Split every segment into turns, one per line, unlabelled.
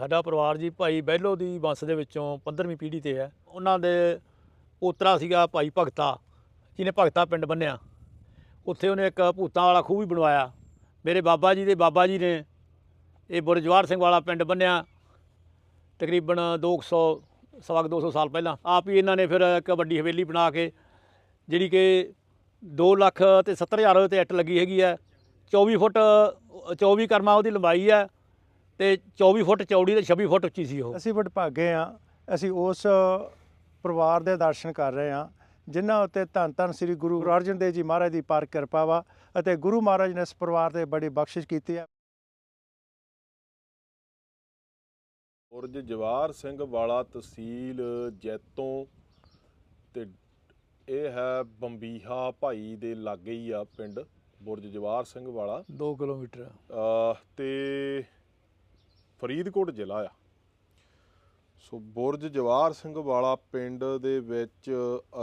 ਸਾਡਾ ਪਰਿਵਾਰ ਜੀ ਭਾਈ ਬਹਿਲੋ ਦੀ ਵੰਸ਼ ਦੇ ਵਿੱਚੋਂ 15ਵੀਂ ਪੀੜ੍ਹੀ ਤੇ ਹੈ। ਉਹਨਾਂ ਦੇ ਪੋਤਰਾ ਸੀਗਾ ਭਾਈ ਭਗਤਾ, ਜਿਹਨੇ ਭਗਤਾ ਪਿੰਡ ਬੰਨਿਆ। ਉੱਥੇ ਉਹਨੇ ਇੱਕ ਭੂਤਾਂ ਵਾਲਾ ਖੂਹ ਵੀ ਬਣਵਾਇਆ। ਮੇਰੇ ਬਾਬਾ ਜੀ ਦੇ ਬਾਬਾ ਜੀ ਨੇ ਇਹ ਬੁਰਜਵਾਰ ਸਿੰਘ ਵਾਲਾ ਪਿੰਡ ਬੰਨਿਆ। ਤਕਰੀਬਨ 200 ਸਵਾ ਕੁ 200 ਸਾਲ ਪਹਿਲਾਂ ਆਪ ਹੀ ਇਹਨਾਂ ਨੇ ਫਿਰ ਇੱਕ ਵੱਡੀ ਹਵੇਲੀ ਬਣਾ ਕੇ, ਜਿਹੜੀ ਕਿ 2 ਲੱਖ ਤੇ 70 ਹਜ਼ਾਰ ਤੇ ਇੱਟ ਲੱਗੀ ਹੈਗੀ ਹੈ। 24 ਫੁੱਟ 24 ਕਰਮਾ ਉਹਦੀ ਲੰਬਾਈ ਹੈ। ਤੇ 24 ਫੁੱਟ ਚੌੜੀ ਤੇ 26 ਫੁੱਟ ਉੱਚੀ ਸੀ ਉਹ।
ਅਸੀਂ ਵਡਭਾਗੇ ਆ ਅਸੀਂ ਉਸ ਪਰਿਵਾਰ ਦੇ ਦਰਸ਼ਨ ਕਰ ਰਹੇ ਹਾਂ ਜਿਨ੍ਹਾਂ ਉੱਤੇ ਧੰਨ ਧੰਨ ਸ੍ਰੀ ਗੁਰੂ ਅਰਜਨ ਦੇਵ ਜੀ ਮਹਾਰਾਜ ਦੀ ਪਾਰ ਕਿਰਪਾ ਵਾ ਅਤੇ ਗੁਰੂ ਮਹਾਰਾਜ ਨੇ ਇਸ ਪਰਿਵਾਰ ਤੇ ਬੜੀ ਬਖਸ਼ਿਸ਼ ਕੀਤੀ ਹੈ।
ਬੁਰਜ ਜਵਾਰ ਸਿੰਘ ਵਾਲਾ ਤਹਿਸੀਲ ਜੈਤੋਂ ਤੇ ਇਹ ਹੈ ਬੰਬੀਹਾ ਭਾਈ ਦੇ ਲਾਗੇ ਹੀ ਆ ਪਿੰਡ ਬੁਰਜ ਜਵਾਰ ਸਿੰਘ ਵਾਲਾ।
2 ਕਿਲੋਮੀਟਰ।
ਤੇ ਫਰੀਦਕੋਟ ਜ਼ਿਲ੍ਹਾ ਆ। ਸੋ ਬੁਰਜ ਜਵਾਰ ਸਿੰਘ ਵਾਲਾ ਪਿੰਡ ਦੇ ਵਿੱਚ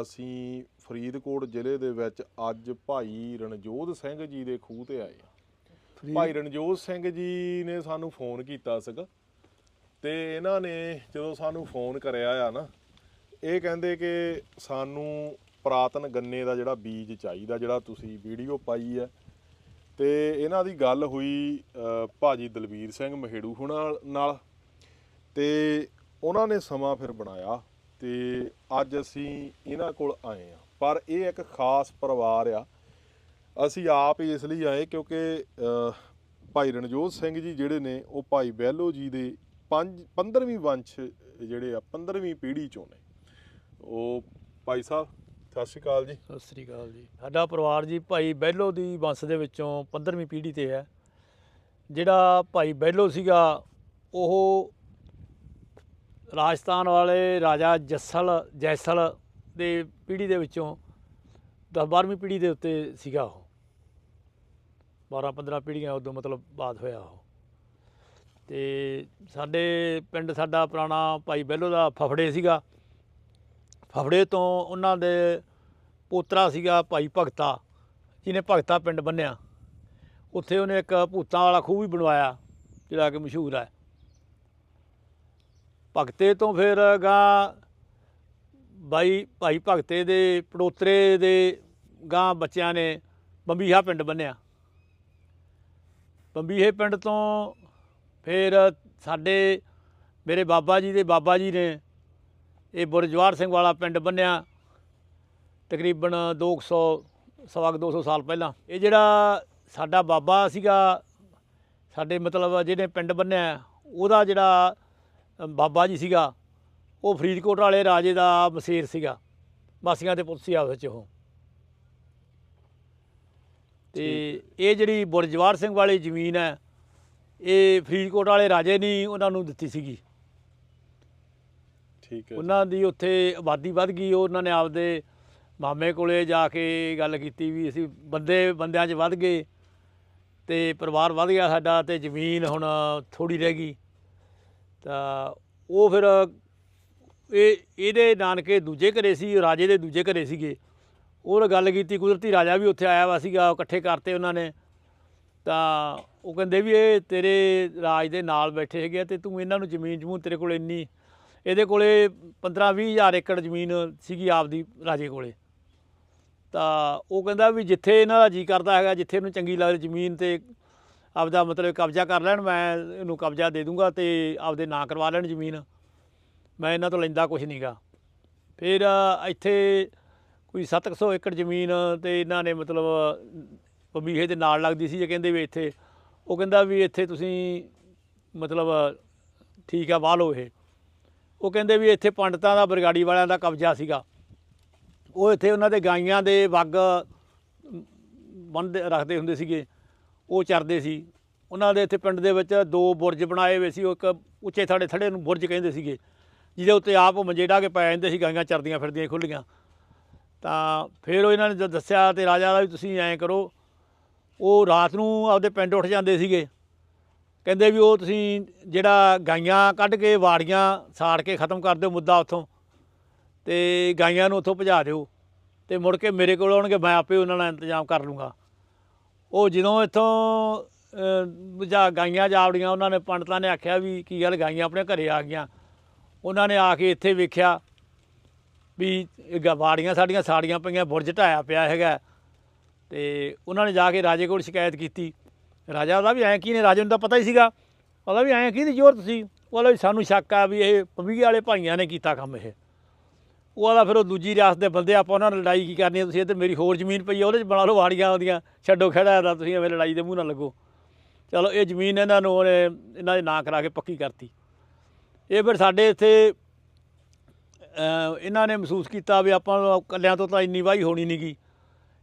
ਅਸੀਂ ਫਰੀਦਕੋਟ ਜ਼ਿਲ੍ਹੇ ਦੇ ਵਿੱਚ ਅੱਜ ਭਾਈ ਰਣਜੋਧ ਸਿੰਘ ਜੀ ਦੇ ਖੂਹ ਤੇ ਆਏ ਆ ਭਾਈ ਰਣਜੋਤ ਸਿੰਘ ਜੀ ਨੇ ਸਾਨੂੰ ਫੋਨ ਕੀਤਾ ਸੀਗਾ ਤੇ ਇਹਨਾਂ ਨੇ ਜਦੋਂ ਸਾਨੂੰ ਫੋਨ ਕਰਿਆ ਆ ਨਾ ਇਹ ਕਹਿੰਦੇ ਕਿ ਸਾਨੂੰ ਪ੍ਰਾਤਨ ਗੰਨੇ ਦਾ ਜਿਹੜਾ ਬੀਜ ਚਾਹੀਦਾ ਜਿਹੜਾ ਤੁਸੀਂ ਵੀਡੀਓ ਪਾਈ ਹੈ ਤੇ ਇਹਨਾਂ ਦੀ ਗੱਲ ਹੋਈ ਅ, ਭਾਜੀ ਦਲਬੀਰ ਸਿੰਘ ਮਹੇੜੂ ਹੁਣਾਂ ਨਾਲ ਤੇ ਉਹਨਾਂ ਨੇ ਸਮਾਂ ਫਿਰ ਬਣਾਇਆ ਤੇ ਅੱਜ ਅਸੀਂ ਇਹਨਾਂ ਕੋਲ ਆਏ ਆ ਪਰ ਇਹ ਇੱਕ ਖਾਸ ਪਰਿਵਾਰ ਆ। ਅਸੀਂ ਆਪ ਇਸ ਲਈ ਆਏ ਕਿਉਂਕਿ ਭਾਈ ਰਣਜੋਤ ਸਿੰਘ ਜੀ ਜਿਹੜੇ ਨੇ ਉਹ ਭਾਈ ਬਹਿਲੋ ਜੀ ਦੇ 5 15ਵੀਂ ਵੰਸ਼ ਜਿਹੜੇ ਆ 15ਵੀਂ ਪੀੜ੍ਹੀ ਚੋਂ ਨੇ। ਉਹ ਭਾਈ ਸਾਹਿਬ ਸਤਿ ਸ਼੍ਰੀ ਅਕਾਲ ਜੀ।
ਸਤਿ ਸ੍ਰੀ ਅਕਾਲ ਜੀ। ਸਾਡਾ ਪਰਿਵਾਰ ਜੀ ਭਾਈ ਬਹਿਲੋ ਦੀ ਵੰਸ਼ ਦੇ ਵਿੱਚੋਂ 15ਵੀਂ ਪੀੜ੍ਹੀ ਤੇ ਹੈ। ਜਿਹੜਾ ਭਾਈ ਬਹਿਲੋ ਸੀਗਾ, ਉਹ ਰਾਜਸਥਾਨ ਵਾਲੇ ਰਾਜਾ ਜੱਸਲ, ਜੈਸਲ ਦੇ ਪੀੜ੍ਹੀ ਦੇ ਵਿੱਚੋਂ 10 12ਵੀਂ ਪੀੜ੍ਹੀ ਦੇ ਉੱਤੇ ਸੀਗਾ ਉਹ। 12 15 ਪੀੜ੍ਹੀਆਂ ਉਦੋਂ ਮਤਲਬ ਬਾਅਦ ਹੋਇਆ ਉਹ। ਤੇ ਸਾਡੇ ਪਿੰਡ ਸਾਡਾ ਪੁਰਾਣਾ ਭਾਈ ਬਹਿਲੋ ਦਾ ਫਫੜੇ ਸੀਗਾ। ਫਫੜੇ ਤੋਂ ਉਹਨਾਂ ਦੇ ਪੋਤਰਾ ਸੀਗਾ ਭਾਈ ਭਗਤਾ, ਜਿਹਨੇ ਭਗਤਾ ਪਿੰਡ ਬੰਨਿਆ। ਉੱਥੇ ਉਹਨੇ ਇੱਕ ਭੂਤਾਂ ਵਾਲਾ ਖੂਹ ਵੀ ਬਣਵਾਇਆ, ਜਿਹੜਾ ਕਿ ਮਸ਼ਹੂਰ ਹੈ। ਭਗਤੇ ਤੋਂ ਫਿਰ ਗਾਂ ਬਾਈ, ਭਾਈ ਭਗਤੇ ਦੇ ਪੜੋਤਰੇ ਦੇ ਗਾਂ ਬੱਚਿਆਂ ਨੇ ਬੰਬੀਹਾ ਪਿੰਡ ਬੰਨਿਆ। ਬੰਬੀਹੇ ਪਿੰਡ ਤੋਂ ਫਿਰ ਸਾਡੇ ਮੇਰੇ ਬਾਬਾ ਜੀ ਦੇ ਬਾਬਾ ਜੀ ਨੇ ਇਹ ਬੁਰਜਵਾਰ ਸਿੰਘ ਵਾਲਾ ਪਿੰਡ ਬੰਨਿਆ ਤਕਰੀਬਨ 200 ਸਵਾ ਕੁ 200 ਸਾਲ ਪਹਿਲਾਂ। ਇਹ ਜਿਹੜਾ ਸਾਡਾ ਬਾਬਾ ਸੀਗਾ ਸਾਡੇ ਮਤਲਬ ਜਿਹਨੇ ਪਿੰਡ ਬੰਨਿਆ ਉਹਦਾ ਜਿਹੜਾ ਬਾਬਾ ਜੀ ਸੀਗਾ ਉਹ ਫਰੀਦਕੋਟ ਵਾਲੇ ਰਾਜੇ ਦਾ ਮਸੇਰ ਸੀਗਾ। ਮਾਸੀਆਂ ਦੇ ਪੁੱਤ ਸੀ ਆਪਸ ਵਿੱਚ ਉਹ। ਤੇ ਇਹ ਜਿਹੜੀ ਬੁਰਜਵਾਰ ਸਿੰਘ ਵਾਲੀ ਜ਼ਮੀਨ ਹੈ ਇਹ ਫਰੀਦਕੋਟ ਵਾਲੇ ਰਾਜੇ ਨੇ ਉਹਨਾਂ ਨੂੰ ਦਿੱਤੀ ਸੀਗੀ।
ਠੀਕ ਹੈ
ਉਹਨਾਂ ਦੀ ਉੱਥੇ ਆਬਾਦੀ ਵੱਧ ਗਈ, ਉਹਨਾਂ ਨੇ ਆਪਦੇ ਮਾਮੇ ਕੋਲੇ ਜਾ ਕੇ ਗੱਲ ਕੀਤੀ ਵੀ ਅਸੀਂ ਬੰਦੇ, ਬੰਦਿਆਂ 'ਚ ਵੱਧ ਗਏ ਤੇ ਪਰਿਵਾਰ ਵੱਧ ਗਿਆ ਸਾਡਾ ਤੇ ਜ਼ਮੀਨ ਹੁਣ ਥੋੜੀ ਰਹਿ ਗਈ। ਤਾਂ ਉਹ ਫਿਰ ਇਹ, ਇਹਦੇ ਨਾਨਕੇ ਦੂਜੇ ਘਰੇ ਸੀ, ਰਾਜੇ ਦੇ ਦੂਜੇ ਘਰੇ ਸੀਗੇ। ਉਹ ਗੱਲ ਕੀਤੀ, ਕੁਦਰਤੀ ਰਾਜਾ ਵੀ ਉੱਥੇ ਆਇਆ ਵਾ ਸੀਗਾ ਇਕੱਠੇ ਕਰਤੇ ਉਹਨਾਂ ਨੇ। ਤਾਂ ਉਹ ਕਹਿੰਦੇ ਵੀ ਇਹ ਤੇਰੇ ਰਾਜ ਦੇ ਨਾਲ ਬੈਠੇ ਹੈਗੇ ਆ ਤੇ ਤੂੰ ਇਹਨਾਂ ਨੂੰ ਜ਼ਮੀਨ ਜਮੂਨ ਤੇਰੇ ਕੋਲ ਇੰਨੀ ਇਹਦੇ ਕੋਲੇ 15 20 ਹਜ਼ਾਰ ਏਕੜ ਜ਼ਮੀਨ ਸੀਗੀ ਆਪਦੀ ਰਾਜੇ ਕੋਲੇ। ਤਾਂ ਉਹ ਕਹਿੰਦਾ ਵੀ ਜਿੱਥੇ ਇਹਨਾਂ ਦਾ ਜੀ ਕਰਦਾ ਹੈਗਾ, ਜਿੱਥੇ ਇਹਨੂੰ ਚੰਗੀ ਲੱਗਦੀ ਜ਼ਮੀਨ ਤੇ ਆਪਦਾ ਮਤਲਬ ਕਬਜ਼ਾ ਕਰ ਲੈਣ, ਮੈਂ ਇਹਨੂੰ ਕਬਜ਼ਾ ਦੇ ਦੂੰਗਾ ਤੇ ਆਪਦੇ ਨਾਂ ਕਰਵਾ ਲੈਣ ਜ਼ਮੀਨ। ਮੈਂ ਇਹਨਾਂ ਤੋਂ ਲੈਂਦਾ ਕੁਝ ਨਹੀਂਗਾ ਫਿਰ ਇੱਥੇ ਕੋਈ 700 ਏਕੜ ਜ਼ਮੀਨ ਤੇ ਇਹਨਾਂ ਨੇ ਮਤਲਬ ਪਮੀਹੇ ਦੇ ਨਾਲ ਲੱਗਦੀ ਸੀ ਜੇ ਕਹਿੰਦੇ ਵੀ ਇੱਥੇ। ਉਹ ਕਹਿੰਦਾ ਵੀ ਇੱਥੇ ਤੁਸੀਂ ਮਤਲਬ ਠੀਕ ਆ, ਵਾਹ ਲਓ ਇਹ। ਉਹ ਕਹਿੰਦੇ ਵੀ ਇੱਥੇ ਪੰਡਤਾਂ ਦਾ, ਬਰਗਾੜੀ ਵਾਲਿਆਂ ਦਾ ਕਬਜ਼ਾ ਸੀਗਾ। ਉਹ ਇੱਥੇ ਉਹਨਾਂ ਦੇ ਗਾਈਆਂ ਦੇ ਵੱਗ ਬੰਨ੍ਹਦੇ ਰੱਖਦੇ ਹੁੰਦੇ ਸੀਗੇ। ਉਹ ਚਰਦੇ ਸੀ। ਉਹਨਾਂ ਦੇ ਇੱਥੇ ਪਿੰਡ ਦੇ ਵਿੱਚ ਦੋ ਬੁਰਜ ਬਣਾਏ ਹੋਏ ਸੀ। ਉਹ ਇੱਕ ਉੱਚੇ ਥੜੇ ਥੜੇ ਨੂੰ ਬੁਰਜ ਕਹਿੰਦੇ ਸੀਗੇ, ਜਿਹਦੇ ਉੱਤੇ ਆਪ ਮੰਜੇ ਢਾ ਕੇ ਪੈ ਜਾਂਦੇ ਸੀ, ਗਾਈਆਂ ਚਰਦੀਆਂ ਫਿਰਦੀਆਂ ਖੁੱਲੀਆਂ ਤਾਂ ਫਿਰ ਉਹ ਇਹਨਾਂ ਨੇ ਜਦ ਦੱਸਿਆ ਤੇ ਰਾਜਾ ਦਾ ਵੀ ਤੁਸੀਂ ਐਂ ਕਰੋ, ਉਹ ਰਾਤ ਨੂੰ ਆਪਦੇ ਪਿੰਡ ਉੱਠ ਜਾਂਦੇ ਸੀਗੇ। ਕਹਿੰਦੇ ਵੀ ਉਹ ਤੁਸੀਂ ਜਿਹੜਾ ਗਾਈਆਂ ਕੱਢ ਕੇ ਵਾੜੀਆਂ ਸਾੜ ਕੇ ਖਤਮ ਕਰ ਦਿਓ ਮੁੱਦਾ ਉੱਥੋਂ ਤੇ ਗਾਈਆਂ ਨੂੰ ਉੱਥੋਂ ਭਜਾ ਦਿਓ ਤੇ ਮੁੜ ਕੇ ਮੇਰੇ ਕੋਲ ਆਉਣਗੇ ਮੈਂ ਆਪੇ ਉਹਨਾਂ ਦਾ ਇੰਤਜ਼ਾਮ ਕਰ ਲੂੰਗਾ। ਉਹ ਜਦੋਂ ਇੱਥੋਂ ਅਹ, ਜਾਂ ਗਾਈਆਂ ਜਾਵੜੀਆਂ ਉਹਨਾਂ ਨੇ ਪੰਡਤਾਂ ਨੇ ਆਖਿਆ ਵੀ ਕੀ ਗੱਲ ਗਾਈਆਂ ਆਪਣੇ ਘਰੇ ਆ ਗਈਆਂ। ਉਹਨਾਂ ਨੇ ਆ ਕੇ ਇੱਥੇ ਵੇਖਿਆ ਵੀ ਵਾੜੀਆਂ ਸਾਡੀਆਂ ਸਾੜੀਆਂ ਪਈਆਂ ਬੁਰਜ ਢਾਇਆ ਪਿਆ ਹੈਗਾ। ਤੇ ਉਹਨਾਂ ਨੇ ਜਾ ਕੇ ਰਾਜੇ ਕੋਲ ਸ਼ਿਕਾਇਤ ਕੀਤੀ। ਰਾਜਾ ਉਹਦਾ ਵੀ ਐਂ ਕੀ ਨੇ, ਰਾਜੇ ਨੂੰ ਤਾਂ ਪਤਾ ਹੀ ਸੀਗਾ। ਉਹਦਾ ਵੀ ਐਂ ਕੀ ਦੀ ਜ਼ੋਰ ਤੁਸੀਂ ਉਹਦਾ ਵੀ ਸਾਨੂੰ ਸ਼ੱਕ ਆ ਵੀ ਇਹ ਪਵੀਏ ਵਾਲੇ ਭਾਈਆਂ ਨੇ ਕੀਤਾ ਕੰਮ ਇਹ। ਉਹਦਾ ਫਿਰ ਉਹ ਦੂਜੀ ਰਿਆਸਤ ਦੇ ਬੰਦੇ, ਆਪਾਂ ਉਹਨਾਂ ਨਾਲ ਲੜਾਈ ਕੀ ਕਰਨੀ ਹੈ ਤੁਸੀਂ ਇੱਧਰ ਮੇਰੀ ਹੋਰ ਜ਼ਮੀਨ ਪਈ ਆ, ਉਹਦੇ 'ਚ ਬਣਾ ਲਓ ਵਾੜੀਆਂ ਆਉਂਦੀਆਂ ਛੱਡੋ ਖੜਾ ਦਾ ਤੁਸੀਂ ਐਵੇਂ ਲੜਾਈ ਦੇ ਮੂੰਹ ਨਾਲ ਲੱਗੋ। ਚਲੋ, ਇਹ ਜ਼ਮੀਨ ਇਹਨਾਂ ਨੂੰ ਉਹਨੇ, ਇਹਨਾਂ ਦੇ ਨਾਂ ਕਰਾ ਕੇ ਪੱਕੀ ਕਰਤੀ। ਇਹ ਫਿਰ ਸਾਡੇ ਇੱਥੇ ਇਹਨਾਂ ਨੇ ਮਹਿਸੂਸ ਕੀਤਾ ਵੀ ਆਪਾਂ ਨੂੰ ਇਕੱਲਿਆਂ ਤੋਂ ਤਾਂ ਇੰਨੀ ਵਾਹੀ ਹੋਣੀ ਨਹੀਂਗੀ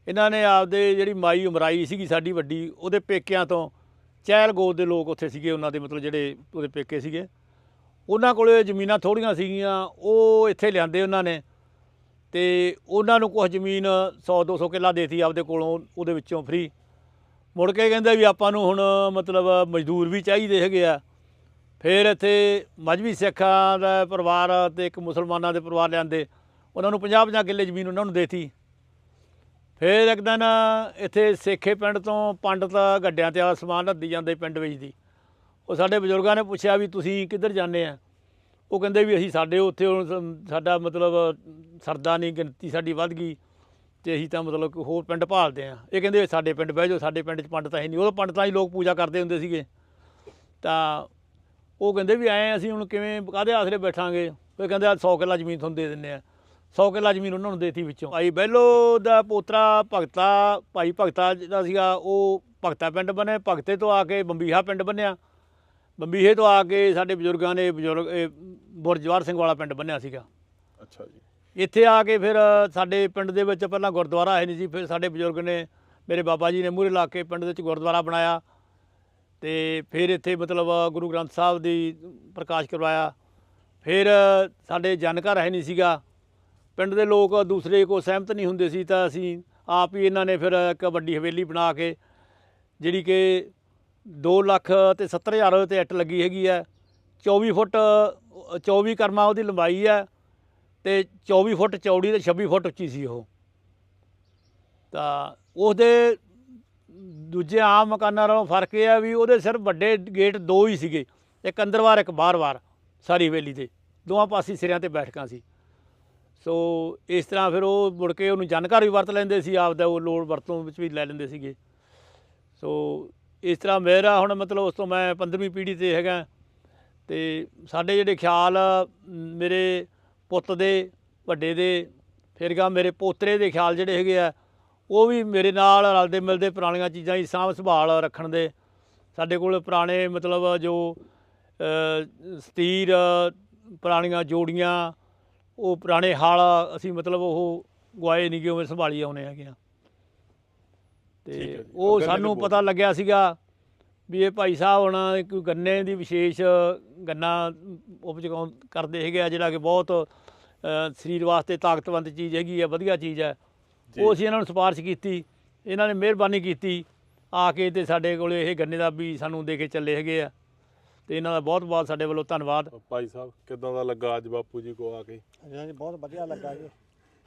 ਇਹਨਾਂ ਨੇ ਆਪਦੇ ਜਿਹੜੀ ਮਾਈ ਉਮਰਾਈ ਸੀਗੀ ਸਾਡੀ ਵੱਡੀ, ਉਹਦੇ ਪੇਕਿਆਂ ਤੋਂ ਚਹਿਲ ਗੋਦ ਦੇ ਲੋਕ ਉੱਥੇ ਸੀਗੇ, ਉਹਨਾਂ ਦੇ ਮਤਲਬ ਜਿਹੜੇ ਉਹਦੇ ਪੇਕੇ ਸੀਗੇ। ਉਹਨਾਂ ਕੋਲੇ ਜ਼ਮੀਨਾਂ ਥੋੜੀਆਂ ਸੀਗੀਆਂ, ਉਹ ਇੱਥੇ ਲਿਆਂਦੇ ਉਹਨਾਂ ਨੇ ਤੇ ਉਹਨਾਂ ਨੂੰ ਕੁਝ ਜ਼ਮੀਨ 100 200 ਕਿੱਲਾ ਦੇਤੀ ਆਪਦੇ ਕੋਲੋਂ, ਉਹਦੇ ਵਿੱਚੋਂ ਫ੍ਰੀ ਮੁੜ ਕੇ ਕਹਿੰਦੇ ਵੀ ਆਪਾਂ ਨੂੰ ਹੁਣ ਮਤਲਬ ਮਜ਼ਦੂਰ ਵੀ ਚਾਹੀਦੇ ਹੈਗੇ ਆ। ਫਿਰ ਇੱਥੇ ਮਜਬੀ ਸਿੱਖਾਂ ਦਾ ਪਰਿਵਾਰ ਤੇ ਇੱਕ ਮੁਸਲਮਾਨਾਂ ਦੇ ਪਰਿਵਾਰ ਲਿਆਂਦੇ। ਉਹਨਾਂ ਨੂੰ 50 50 ਕਿੱਲੇ ਜ਼ਮੀਨ ਉਹਨਾਂ ਨੂੰ ਦੇਤੀ। ਫਿਰ ਇੱਕ ਦਿਨ ਇੱਥੇ ਸੇਖੇ ਪਿੰਡ ਤੋਂ ਪੰਡਤ ਗੱਡਿਆਂ ਤੇ ਆ ਸਮਾਨ ਲੱਦੀ ਜਾਂਦੇ ਪਿੰਡ ਵਿੱਚ ਦੀ। ਉਹ ਸਾਡੇ ਬਜ਼ੁਰਗਾਂ ਨੇ ਪੁੱਛਿਆ ਵੀ ਤੁਸੀਂ ਕਿੱਧਰ ਜਾਂਦੇ ਆ? ਉਹ ਕਹਿੰਦੇ ਵੀ ਅਸੀਂ ਸਾਡੇ ਉੱਥੇ ਹੁਣ ਸਾਡਾ ਮਤਲਬ ਸਰਦਾ ਨਹੀਂ, ਗਿਣਤੀ ਸਾਡੀ ਵੱਧ ਗਈ ਤੇ ਅਸੀਂ ਤਾਂ ਮਤਲਬ ਹੋਰ ਪਿੰਡ ਭਾਲਦੇ ਆ। ਇਹ ਕਹਿੰਦੇ ਸਾਡੇ ਪਿੰਡ ਬਹਿ ਜਾਓ, ਸਾਡੇ ਪਿੰਡ 'ਚ ਪੰਡਤ ਹੈ ਨਹੀਂ। ਉਹ ਪੰਡਤਾਂ ਹੀ ਲੋਕ ਪੂਜਾ ਕਰਦੇ ਹੁੰਦੇ ਸੀਗੇ। ਤਾਂ ਉਹ ਕਹਿੰਦੇ ਵੀ ਐਂ ਅਸੀਂ ਹੁਣ ਕਿਵੇਂ, ਕਾਹਦੇ ਆਸਰੇ ਬੈਠਾਂਗੇ? ਉਹ ਕਹਿੰਦੇ ਆ 100 ਕਿੱਲਾ ਜ਼ਮੀਨ ਤੁਹਾਨੂੰ ਦੇ ਦਿੰਦੇ ਆ। 100 ਕਿੱਲਾ ਜ਼ਮੀਨ ਉਹਨਾਂ ਨੂੰ ਦੇਤੀ ਵਿੱਚੋਂ। ਭਾਈ ਬਹਿਲੋ ਦਾ ਪੋਤਰਾ ਭਗਤਾ ਭਾਈ ਭਗਤਾ ਜਿਹੜਾ ਸੀਗਾ ਉਹ ਭਗਤਾ ਪਿੰਡ ਬਣੇ ਭਗਤੇ ਤੋਂ ਆ ਕੇ ਬੰਬੀਹਾ ਪਿੰਡ ਬੰਨਿਆ ਬੰਬੀਹੇ ਤੋਂ ਆ ਕੇ ਸਾਡੇ ਬਜ਼ੁਰਗਾਂ ਨੇ ਬਜ਼ੁਰਗ ਇਹ ਬੁਰਜਵਾਰ ਸਿੰਘ ਵਾਲਾ ਪਿੰਡ ਬੰਨਿਆ ਸੀਗਾ।
ਅੱਛਾ ਜੀ।
ਇੱਥੇ ਆ ਕੇ ਫਿਰ ਸਾਡੇ ਪਿੰਡ ਦੇ ਵਿੱਚ ਪਹਿਲਾਂ ਗੁਰਦੁਆਰਾ ਹੈ ਨਹੀਂ ਸੀ। ਫਿਰ ਸਾਡੇ ਬਜ਼ੁਰਗ ਨੇ ਮੇਰੇ ਬਾਬਾ ਜੀ ਨੇ ਮੂਹਰੇ ਲਾ ਕੇ ਪਿੰਡ ਦੇ ਵਿੱਚ ਗੁਰਦੁਆਰਾ ਬਣਾਇਆ। ਤੇ ਫਿਰ ਇੱਥੇ ਮਤਲਬ ਗੁਰੂ ਗ੍ਰੰਥ ਸਾਹਿਬ ਦੀ ਪ੍ਰਕਾਸ਼ ਕਰਵਾਇਆ। ਫਿਰ ਸਾਡੇ ਜਨਘਰ ਹੈ ਨਹੀਂ ਸੀਗਾ। ਪਿੰਡ ਦੇ ਲੋਕ ਦੂਸਰੇ ਕੋ ਸਹਿਮਤ ਨਹੀਂ ਹੁੰਦੇ ਸੀ ਤਾਂ ਅਸੀਂ ਆਪ ਹੀ ਇਹਨਾਂ ਨੇ ਫਿਰ ਇੱਕ ਵੱਡੀ ਹਵੇਲੀ ਬਣਾ ਕੇ ਜਿਹੜੀ ਕਿ 2 ਲੱਖ ਤੇ 70 ਹਜ਼ਾਰ ਤੇ ਇੱਟ ਲੱਗੀ ਹੈਗੀ ਹੈ 24 ਫੁੱਟ ਅ, 24 ਕਰਮਾ ਉਹਦੀ ਲੰਬਾਈ ਹੈ ਤੇ 24 ਫੁੱਟ ਚੌੜੀ ਤੇ 26 ਫੁੱਟ ਉੱਚੀ ਸੀ ਉਹ। ਤਾਂ ਉਹਦੇ ਦੂਜੇ ਆਮ ਮਕਾਨਾਂ ਨਾਲੋਂ ਫ਼ਰਕ ਇਹ ਆ ਵੀ ਉਹਦੇ ਸਿਰਫ ਵੱਡੇ ਗੇਟ ਦੋ ਹੀ ਸੀਗੇ ਇੱਕ ਅੰਦਰ ਅੰਦਰਵਾਰ ਇੱਕ ਬਾਹਰਵਾਰ ਸਾਰੀ ਹਵੇਲੀ ਦੇ। ਦੋਵਾਂ ਪਾਸੇ ਸਿਰਿਆਂ ਤੇ ਬੈਠਕਾਂ ਸੀ। ਸੋ ਇਸ ਤਰ੍ਹਾਂ ਫਿਰ ਉਹ ਮੁੜ ਕੇ ਉਹਨੂੰ ਜਾਣਕਾਰ ਵੀ ਵਰਤ ਲੈਂਦੇ ਸੀ ਆਪਦਾ ਉਹ ਲੋੜ ਵਰਤੋਂ ਵਿੱਚ ਵੀ ਲੈ ਲੈਂਦੇ ਸੀਗੇ। ਸੋ ਇਸ ਤਰ੍ਹਾਂ ਮੇਰਾ ਹੁਣ ਮਤਲਬ ਉਸ ਤੋਂ ਮੈਂ 15ਵੀਂ ਪੀੜ੍ਹੀ ਤੇ ਹੈਗਾ ਤੇ ਸਾਡੇ ਜਿਹੜੇ ਖਿਆਲ ਮੇਰੇ ਪੁੱਤ ਦੇ, ਵੱਡੇ ਦੇ, ਫਿਰ ਮੇਰੇ ਪੋਤਰੇ ਦੇ ਖਿਆਲ ਜਿਹੜੇ ਹੈਗੇ ਆ, ਉਹ ਵੀ ਮੇਰੇ ਨਾਲ ਰਲਦੇ ਮਿਲਦੇ ਪੁਰਾਣੀਆਂ ਚੀਜ਼ਾਂ ਦੀ ਸਾਂਭ ਸੰਭਾਲ ਰੱਖਣ ਦੇ। ਸਾਡੇ ਕੋਲ ਪੁਰਾਣੇ ਮਤਲਬ ਜੋ ਸਤੀਰ, ਪੁਰਾਣੀਆਂ ਜੋੜੀਆਂ ਉਹ ਪੁਰਾਣੇ ਹਲ ਅਸੀਂ ਮਤਲਬ ਉਹ ਗਵਾਏ ਨਹੀਂ ਗੇ ਉਵੇਂ ਸੰਭਾਲੀ ਆਉਨੇ ਹੈਗੇ ਆ
ਹੈ
ਤੇ। ਉਹ ਸਾਨੂੰ। ਪਤਾ ਲੱਗਿਆ ਸੀਗਾ ਵੀ ਇਹ ਭਾਈ ਸਾਹਿਬ ਹੁਣ ਕੋਈ ਗੰਨੇ ਦੀ ਵਿਸ਼ੇਸ਼ ਗੰਨਾ ਉਪਜਾਉਂ ਕਰਦੇ ਹੈਗੇ ਆ ਜਿਹੜਾ ਕਿ ਬਹੁਤ ਸਰੀਰ ਵਾਸਤੇ ਤਾਕਤਵੰਤ ਚੀਜ਼ ਹੈਗੀ ਆ ਵਧੀਆ ਚੀਜ਼ ਹੈ। ਉਹ ਅਸੀਂ ਇਹਨਾਂ ਨੂੰ ਸਿਫਾਰਿਸ਼ ਕੀਤੀ ਇਹਨਾਂ ਨੇ ਮਿਹਰਬਾਨੀ ਕੀਤੀ ਆ ਕੇ ਤੇ ਸਾਡੇ ਕੋਲ ਇਹ ਗੰਨੇ ਦਾ ਵੀ ਸਾਨੂੰ ਦੇ ਕੇ ਚੱਲੇ ਹੈਗੇ ਆ ਤੇ ਇਹਨਾਂ ਦਾ ਬਹੁਤ ਬਹੁਤ ਸਾਡੇ ਵੱਲੋਂ ਧੰਨਵਾਦ।
ਭਾਈ ਸਾਹਿਬ ਕਿਦਾਂ ਦਾ ਲੱਗਾ ਅੱਜ ਬਾਪੂ ਜੀ ਕੋ ਆ ਕੇ?
ਹਾਂਜੀ ਬਹੁਤ ਵਧੀਆ ਲੱਗਾ ਜੀ।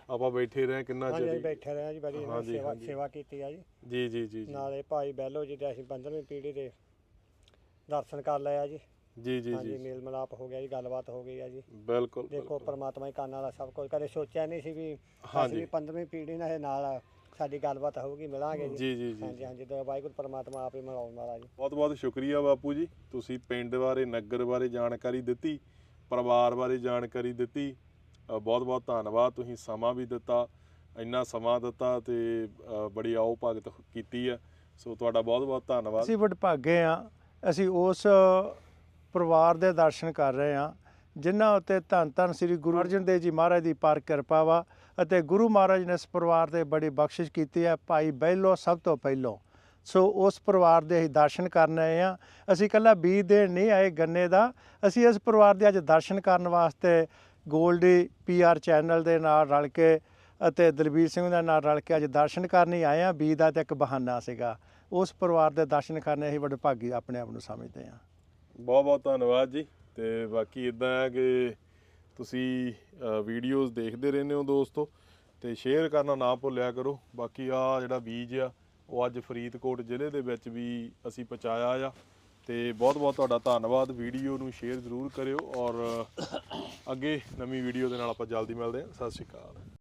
ਆਪਾਂ ਬੈਠੇ ਰਹੇ ਕਿੰਨਾ
ਹਾਂਜੀ
ਚਿਰ
ਅਸੀਂ ਬੈਠੇ ਰਹੇ ਜੀ ਬੜੀ
ਹਾਂਜੀ,
ਸੇਵਾ
ਹਾਂਜੀ।
ਸੇਵਾ ਕੀਤੀ ਆ ਜੀ।
ਜੀ ਜੀ ਜੀ
ਨਾਲੇ ਭਾਈ ਬੈਲੋ ਜੀ ਦੇ ਅਸੀਂ 15ਵੀਂ ਪੀੜ੍ਹੀ ਦੇ ਦਰਸ਼ਨ ਕਰ ਲਏ ਆ ਜੀ।
ਜੀ ਜੀ
ਹਾਂਜੀ
ਜੀ।
ਮੇਲ ਮਿਲਾਪ ਹੋ ਗਿਆ ਜੀ ਗੱਲਬਾਤ ਹੋ ਗਈ ਆ ਜੀ।
ਬਿਲਕੁਲ
ਦੇਖੋ। ਪ੍ਰਮਾਤਮਾ ਹੀ ਕਰਨ ਵਾਲਾ ਸਭ ਕੁਝ। ਕਦੇ ਸੋਚਿਆ ਨਹੀਂ ਸੀ ਵੀ
ਹਾਂਜੀ।
ਅਸੀਂ ਵੀ 15ਵੀਂ ਪੀੜ੍ਹੀ ਨਾਲ ਇਹ ਨਾਲ ਸਾਡੀ ਗੱਲਬਾਤ ਹੋਊਗੀ ਮਿਲਾਂਗੇ
ਜੀ। ਜੀ ਜੀ
ਹਾਂਜੀ ਹਾਂਜੀ ਤੇ ਵਾਹਿਗੁਰੂ ਪ੍ਰਮਾਤਮਾ ਆਪ ਹੀ ਮਿਲਾਉਣ ਵਾਲਾ ਜੀ।
ਬਹੁਤ ਬਹੁਤ ਸ਼ੁਕਰੀਆ ਬਾਪੂ ਜੀ। ਤੁਸੀਂ ਪਿੰਡ ਬਾਰੇ ਨਗਰ ਬਾਰੇ ਜਾਣਕਾਰੀ ਦਿੱਤੀ ਪਰਿਵਾਰ ਬਾਰੇ ਜਾਣਕਾਰੀ ਦਿੱਤੀ। ਬਹੁਤ ਬਹੁਤ ਧੰਨਵਾਦ। ਤੁਸੀਂ ਸਮਾਂ ਵੀ ਦਿੱਤਾ ਇੰਨਾ ਸਮਾਂ ਦਿੱਤਾ ਤੇ ਬੜੀ ਆਓ ਭਗਤ ਕੀਤੀ ਹੈ ਸੋ ਤੁਹਾਡਾ ਬਹੁਤ ਬਹੁਤ ਧੰਨਵਾਦ।
ਅਸੀਂ ਵਡਭਾਗੇ ਆ। ਅਸੀਂ ਉਸ ਪਰਿਵਾਰ ਦੇ ਦਰਸ਼ਨ ਕਰ ਰਹੇ ਆ ਜਿਨ੍ਹਾਂ ਉੱਤੇ ਧੰਨ ਧੰਨ ਸ੍ਰੀ ਗੁਰੂ ਅਰਜਨ ਦੇਵ ਜੀ ਮਹਾਰਾਜ ਦੀ ਪਾਰ ਕਿਰਪਾ ਵਾ। ਅਤੇ ਗੁਰੂ ਮਹਾਰਾਜ ਨੇ ਇਸ ਪਰਿਵਾਰ ਤੇ ਬੜੀ ਬਖਸ਼ਿਸ਼ ਕੀਤੀ ਹੈ, ਭਾਈ ਬਹਿਲੋ ਸਭ ਤੋਂ ਪਹਿਲੋਂ। ਸੋ ਉਸ ਪਰਿਵਾਰ ਦੇ ਅਸੀਂ ਦਰਸ਼ਨ ਕਰਨ ਆਏ ਆ ਅਸੀਂ ਇਕੱਲਾ ਬੀਜ ਦੇਣ ਨਹੀਂ ਆਏ ਗੰਨੇ ਦਾ। ਅਸੀਂ ਇਸ ਪਰਿਵਾਰ ਦੇ ਅੱਜ ਦਰਸ਼ਨ ਕਰਨ ਵਾਸਤੇ ਗੋਲਡੀ ਪੀਆਰ ਚੈਨਲ ਦੇ ਨਾਲ ਰਲ ਕੇ ਅਤੇ ਦਲਬੀਰ ਸਿੰਘ ਦੇ ਨਾਲ ਰਲ ਕੇ ਅੱਜ ਦਰਸ਼ਨ ਕਰਨ ਹੀ ਆਏ ਆ ਬੀਜ ਦਾ ਤੇ ਇੱਕ ਬਹਾਨਾ ਸੀਗਾ। ਉਸ ਪਰਿਵਾਰ ਦੇ ਦਰਸ਼ਨ ਕਰਨੇ ਅਸੀਂ ਵਡਭਾਗੀ ਆਪਣੇ ਆਪ ਨੂੰ ਸਮਝਦੇ ਹਾਂ।
ਬਹੁਤ ਬਹੁਤ ਧੰਨਵਾਦ ਜੀ। ਤੇ ਬਾਕੀ ਇਦਾਂ ਹੈ ਕਿ ਤੁਸੀਂ ਵੀਡੀਓਜ਼ ਦੇਖਦੇ ਰਹਿੰਦੇ ਹੋ ਦੋਸਤੋ ਤੇ ਸ਼ੇਅਰ ਕਰਨਾ ਨਾ ਭੁੱਲਿਆ ਕਰੋ। ਬਾਕੀ ਆ ਜਿਹੜਾ ਬੀਜ ਆ, ਉਹ ਅੱਜ ਫਰੀਦਕੋਟ ਜ਼ਿਲ੍ਹੇ ਦੇ ਵਿੱਚ ਵੀ ਅਸੀਂ ਪਹੁੰਚਾਇਆ ਆ ਤੇ ਬਹੁਤ ਬਹੁਤ ਤੁਹਾਡਾ ਧੰਨਵਾਦ। ਵੀਡੀਓ ਨੂੰ ਸ਼ੇਅਰ ਜ਼ਰੂਰ ਕਰਿਓ ਔਰ ਅੱਗੇ ਨਵੀਂ ਵੀਡੀਓ ਦੇ ਨਾਲ ਆਪਾਂ ਜਲਦੀ ਮਿਲਦੇ ਹਾਂ। ਸਤਿ ਸ਼੍ਰੀ ਅਕਾਲ।